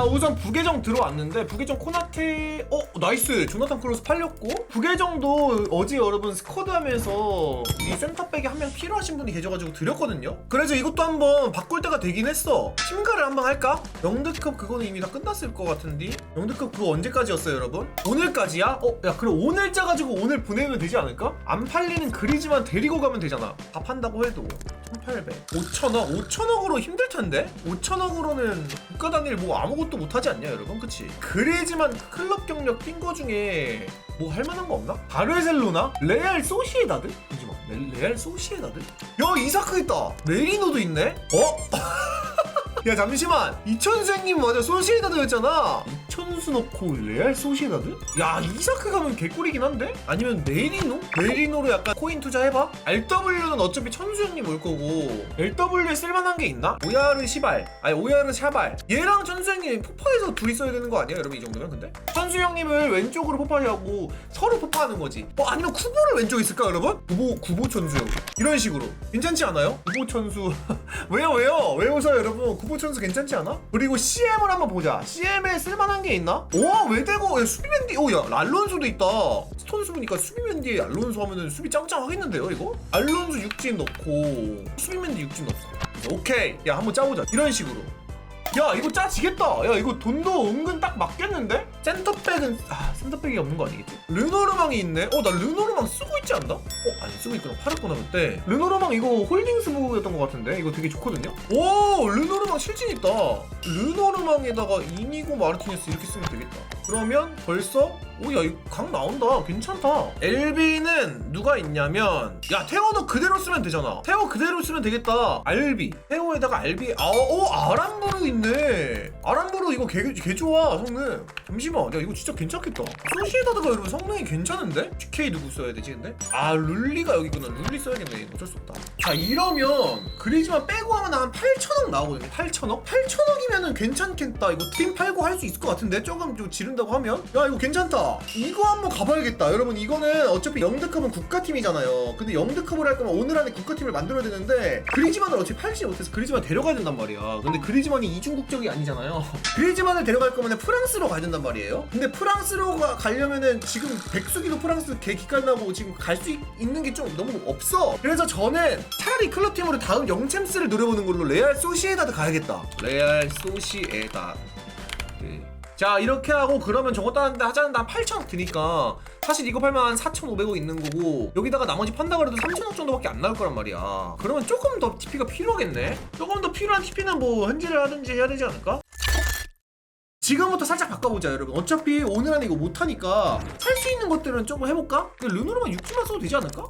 자 우선 부계정 들어왔는데 부계정 코나테 어 나이스 조나탄 클로스 팔렸고 부계정도 어제 여러분 스쿼드 하면서 이 센터백에 한 명 필요하신 분이 계셔가지고 드렸거든요 그래서 이것도 한번 바꿀 때가 되긴 했어 심가를 한번 할까? 영드컵 그거는 이미 다 끝났을 것 같은데 영드컵 그거 언제까지였어요 여러분? 오늘까지야? 어 야 그럼 오늘 짜가지고 오늘 보내면 되지 않을까? 안 팔리는 그리지만 데리고 가면 되잖아 다 판다고 해도 1800 5천억? 5천억으로 힘들 텐데? 5천억으로는 국가 단일 뭐 아무것도 못하지 않냐 여러분 그치? 그래지만 클럽 경력 뛴 거 중에 뭐 할만한 거 없나? 바르셀로나? 레알 소시에다드? 잠시만 레, 레알 소시에다드? 야 이사크 있다 메리노도 있네? 어? 야 잠시만 이천수 형님 맞아 소시에다드였잖아 이천수 넣고 레알 소시에다드? 야 이사크 가면 개꿀이긴 한데? 아니면 메리노? 메리노로 약간 코인 투자해봐? RW는 어차피 천수 형님 올 거고 LW에 쓸만한 게 있나? 오야르 시발 아니 오야르 샤발 얘랑 천수 형님 포파에서 둘이 써야 되는 거 아니야 여러분 이 정도면 근데? 천수 형님을 왼쪽으로 포파하고 서로 포파하는 거지 어 아니면 쿠보를 왼쪽에 있을까 여러분? 구보 구보 천수 형 이런 식으로 괜찮지 않아요? 구보 천수 왜요 왜요 왜 웃어요 여러분 구보 천수 괜찮지 않아? 그리고 CM을 한번 보자 CM에 쓸만한 게 있나? 오 외대고 야, 수비맨디 오야 알론소도 있다. 스톤스 보니까 수비맨디에 알론소 하면은 수비 짱짱 하겠는데요 이거? 알론소 육진 넣고 수비맨디 육진 넣고 오케이. 야 한번 짜보자. 이런 식으로 야 이거 짜지겠다 야 이거 돈도 은근 딱 맞겠는데? 센터백은 아 센터백이 없는 거 아니겠지? 르노르망이 있네 어 나 르노르망 쓰고 있지 않나? 어안 쓰고 있구나 팔았구나 그때 르노르망 이거 홀딩스 무였던 것 같은데 이거 되게 좋거든요? 오 르노르망 실진 있다 르노르망에다가 이니고 마르티네스 이렇게 쓰면 되겠다 그러면 벌써? 오야 이거 각 나온다. 괜찮다. LB는 누가 있냐면 야 태호도 그대로 쓰면 되잖아. 태호 그대로 쓰면 되겠다. 알비. 태호에다가 알비. 아오 아람부르 있네. 아람부르 이거 개, 개 좋아 성능. 잠시만. 야 이거 진짜 괜찮겠다. 소시에다드가 여러분 성능이 괜찮은데? GK 누구 써야 되지 근데? 아 룰리가 여기 있구나. 룰리 써야겠네. 어쩔 수 없다. 자 이러면 그리지만 빼고 하면 한 8천억 나오거든요. 8천억? 8천억이면은 괜찮겠다. 이거 팀 팔고 할 수 있을 것 같은데? 조금 좀 지른다 고 하면 야 이거 괜찮다. 이거 한번 가봐야겠다. 여러분 이거는 어차피 영드컵은 국가팀이잖아요. 근데 영드컵을 할 거면 오늘 안에 국가팀을 만들어야 되는데 그리지만을 어차피 팔지 못해서 그리지만 데려가야 된단 말이야. 근데 그리지만이 이중 국적이 아니잖아요. 그리지만을 데려갈 거면 프랑스로 가야 된단 말이에요. 근데 프랑스로 가, 가려면은 지금 백수기도 프랑스 개 기깔나고 지금 갈 수 있는 게 좀 너무 없어. 그래서 저는 차라리 클럽팀으로 다음 영챔스를 노려보는 걸로 레알 소시에다드 가야겠다. 레알 소시에다드 자 이렇게 하고 그러면 저거 따는데 하자는데 한 8천억 드니까 사실 이거 팔면 한 4,500억 있는 거고 여기다가 나머지 판다 그래도 3천억 정도밖에 안 나올 거란 말이야 그러면 조금 더 TP가 필요하겠네 조금 더 필요한 TP는 뭐 현질을 하든지 해야 되지 않을까? 지금부터 살짝 바꿔보자 여러분 어차피 오늘 안에 이거 못하니까 살 수 있는 것들은 조금 해볼까? 르노르만 6지만 써도 되지 않을까?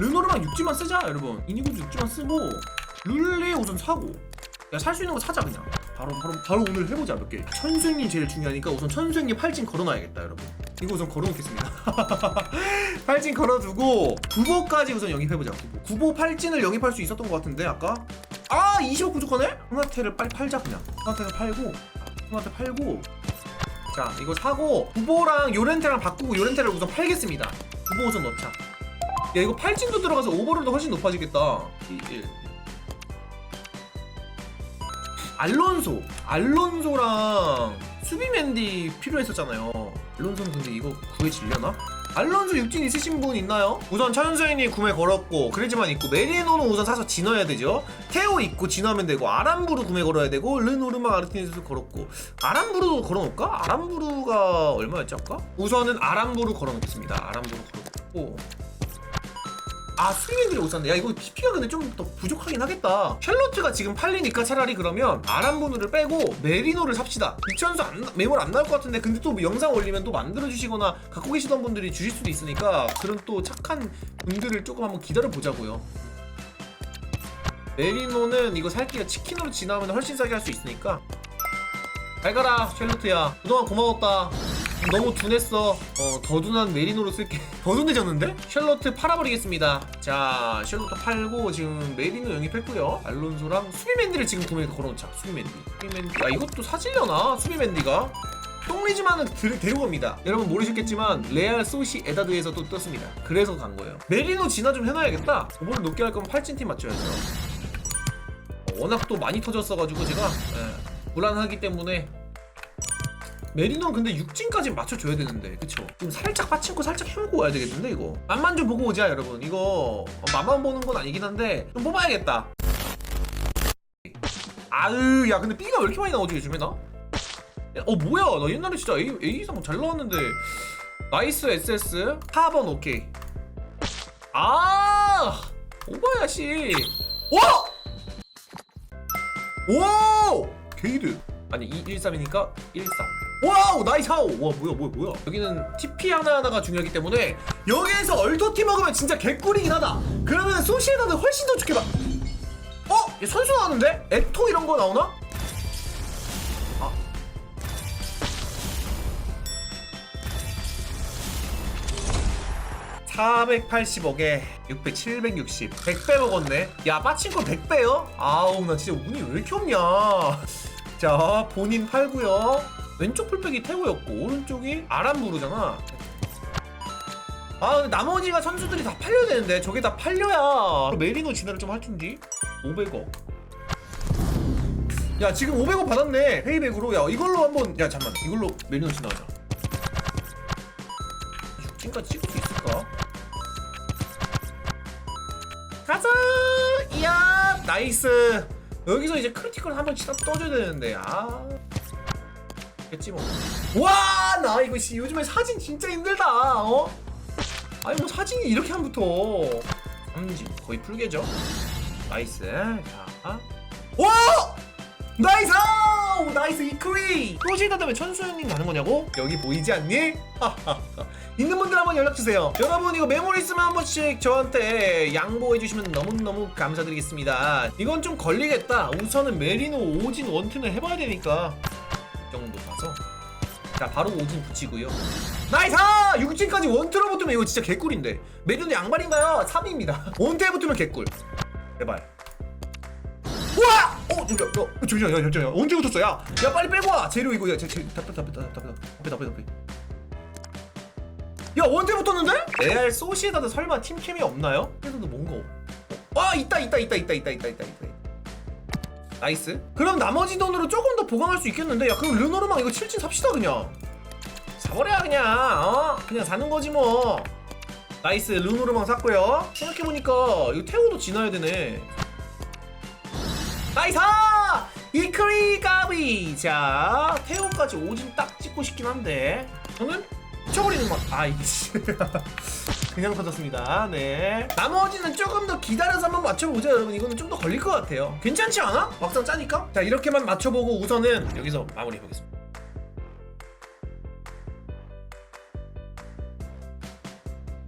르노르만 6지만 쓰자 여러분 이니구즈 6지만 쓰고 룰리 우선 사고 야 살 수 있는 거 사자 그냥 바로 바로 바로 오늘 해보자 몇 개. 천수행님 제일 중요하니까 우선 천수행님 팔진 걸어놔야겠다 여러분. 이거 우선 걸어놓겠습니다. 팔진 걸어두고 구보까지 우선 영입해보자. 구보. 구보 팔진을 영입할 수 있었던 것 같은데 아까. 아 20억 부족하네? 흥하태를 빨리 팔자 그냥. 흥하태를 팔고 흥하태 팔고. 자 이거 사고 구보랑 요렌테랑 바꾸고 요렌테를 우선 팔겠습니다. 구보 우선 넣자. 야 이거 팔진도 들어가서 오버로도 훨씬 높아지겠다. 2, 1. 알론소 알론소랑 수비맨디 필요했었잖아요 알론소는 근데 이거 구해지려나? 알론소 육진 있으신 분 있나요? 우선 차윤수님 구매 걸었고 그레지만 있고 메리노는 우선 사서 진화해야 되죠 테오 있고 진화하면 되고 아람부르 구매 걸어야 되고 르노르마 아르티니스도 걸었고 아람부르도 걸어놓을까? 아람부르가 얼마였지 아까? 우선은 아람부르 걸어놓겠습니다 아람부르 걸어놓고 아 수리맨들이 못 샀네. 야 이거 PP가 근데 좀 더 부족하긴 하겠다. 샬로트가 지금 팔리니까 차라리 그러면 아람보누를 빼고 메리노를 삽시다. 2천수 안, 매월 안 나올 것 같은데 근데 또뭐 영상 올리면 또 만들어 주시거나 갖고 계시던 분들이 주실 수도 있으니까 그런 또 착한 분들을 조금 한번 기다려 보자고요. 메리노는 이거 살게요 치킨으로 지나면 훨씬 싸게 할 수 있으니까. 잘 가라 샬로트야. 그동안 고마웠다 너무 둔했어. 어, 더 둔한 메리노로 쓸게. 더 둔해졌는데? 샬로트 팔아버리겠습니다. 자, 샬로트 팔고 지금 메리노 영입했고요. 알론소랑 수비맨디를 지금 구매 걸어놓자. 수비맨디. 수비맨디. 아, 이것도 사질려나? 수비맨디가? 똥리지만은 들- 데려갑니다. 여러분 모르셨겠지만 레알 소시 에다드에서 또 떴습니다. 그래서 간 거예요. 메리노 진화 좀 해놔야겠다. 오버를 높게 할 거면 8찐팀 맞춰야죠. 어, 워낙 또 많이 터졌어가지고 제가 예, 불안하기 때문에 메리노는 근데 6진까지 맞춰줘야 되는데 그쵸? 지금 살짝 빠친코 살짝 헤매고 와야 되겠는데 이거? 맛만 좀 보고 오자 여러분. 이거 어, 맛만 보는 건 아니긴 한데 좀 뽑아야겠다. 아으 야 근데 B가 왜 이렇게 많이 나오지 요즘에 나? 야, 어 뭐야? 나 옛날에 진짜 A, A상 잘 나왔는데. 나이스 SS 4번 오케이. 아! 오바야시 와! 오! 게이드 아니 2, 1, 3이니까 1, 3 와우 나이스 하우. 와 뭐야 뭐야 뭐야. 여기는 TP 하나하나가 중요하기 때문에 여기에서 얼토티 먹으면 진짜 개꿀이긴 하다. 그러면 소시에다는 훨씬 더 좋게 봐. 어? 얘 선수 나왔는데? 에토 이런 거 나오나? 아. (480억에) (600) (760) (100배) 먹었네. 야 빠친코 (100배요) 아우 나 진짜 운이 왜 이렇게 없냐. 자 본인 팔고요 왼쪽 풀백이 태우였고 오른쪽이 아람부르잖아. 아 근데 나머지가 선수들이 다 팔려야 되는데 저게 다 팔려야. 메리노 진화를 좀 할 텐데. 500억. 야 지금 500억 받았네. 페이백으로. 야 이걸로 한번. 야 잠만. 이걸로 메리노 진화하자. 6진까지 찍을 수 있을까? 가자! 이야! 나이스! 여기서 이제 크리티컬 한번 치다 떠줘야 되는데. 아 됐지 뭐 와 나 이거 씨 요즘에 사진 진짜 힘들다 어? 아니 뭐 사진이 이렇게 한부터 삼진 거의 풀게죠 나이스 자 와! 나이스! 오, 나이스 이크리! 또시다 되면 천수형님 가는 거냐고? 여기 보이지 않니? 있는 분들 한번 연락주세요 여러분 이거 메모리 있으면 한 번씩 저한테 양보해주시면 너무너무 감사드리겠습니다 이건 좀 걸리겠다 우선은 메리노 오진 원튼을 해봐야 되니까 자 바로 오진 붙이고요 나이스! 6진까지 원투로 붙으면 이거 진짜 개꿀인데 메리노 양발인가요? 3입니다 원투에 붙으면 개꿀 제발 우와! 어, 잠시만, 야, 잠시만, 야, 잠시만, 언제 붙었어? 야, 야, 빨리 빼고 와. 재료 이거, 야, 재, 재, 답답, 답답, 답답, 답답, 답답, 답답, 답답. 야, 언제 붙었는데? 레알 소시에다드 설마 팀캠이 없나요? 그래도 뭔가 없. 아, 있다, 있다, 있다, 있다, 있다, 있다, 있다, 있다. 나이스. 그럼 나머지 돈으로 조금 더 보강할 수 있겠는데? 야, 그럼 르노르망 이거 7진 삽시다 그냥. 사버려 그냥. 어? 그냥 사는 거지 뭐. 나이스, 르노르망 샀고요. 생각해보니까 이거 태우도 지나야 되네. 나이스! 이크리 가비! 자, 태호까지 오진 딱 찍고 싶긴 한데 저는 쳐버리는 맛. 아, 이게 씨. 그냥 터졌습니다. 네. 나머지는 조금 더 기다려서 한번 맞춰보자, 여러분. 이거는 좀 더 걸릴 것 같아요. 괜찮지 않아? 막상 짜니까? 자, 이렇게만 맞춰보고 우선은 여기서 마무리해보겠습니다.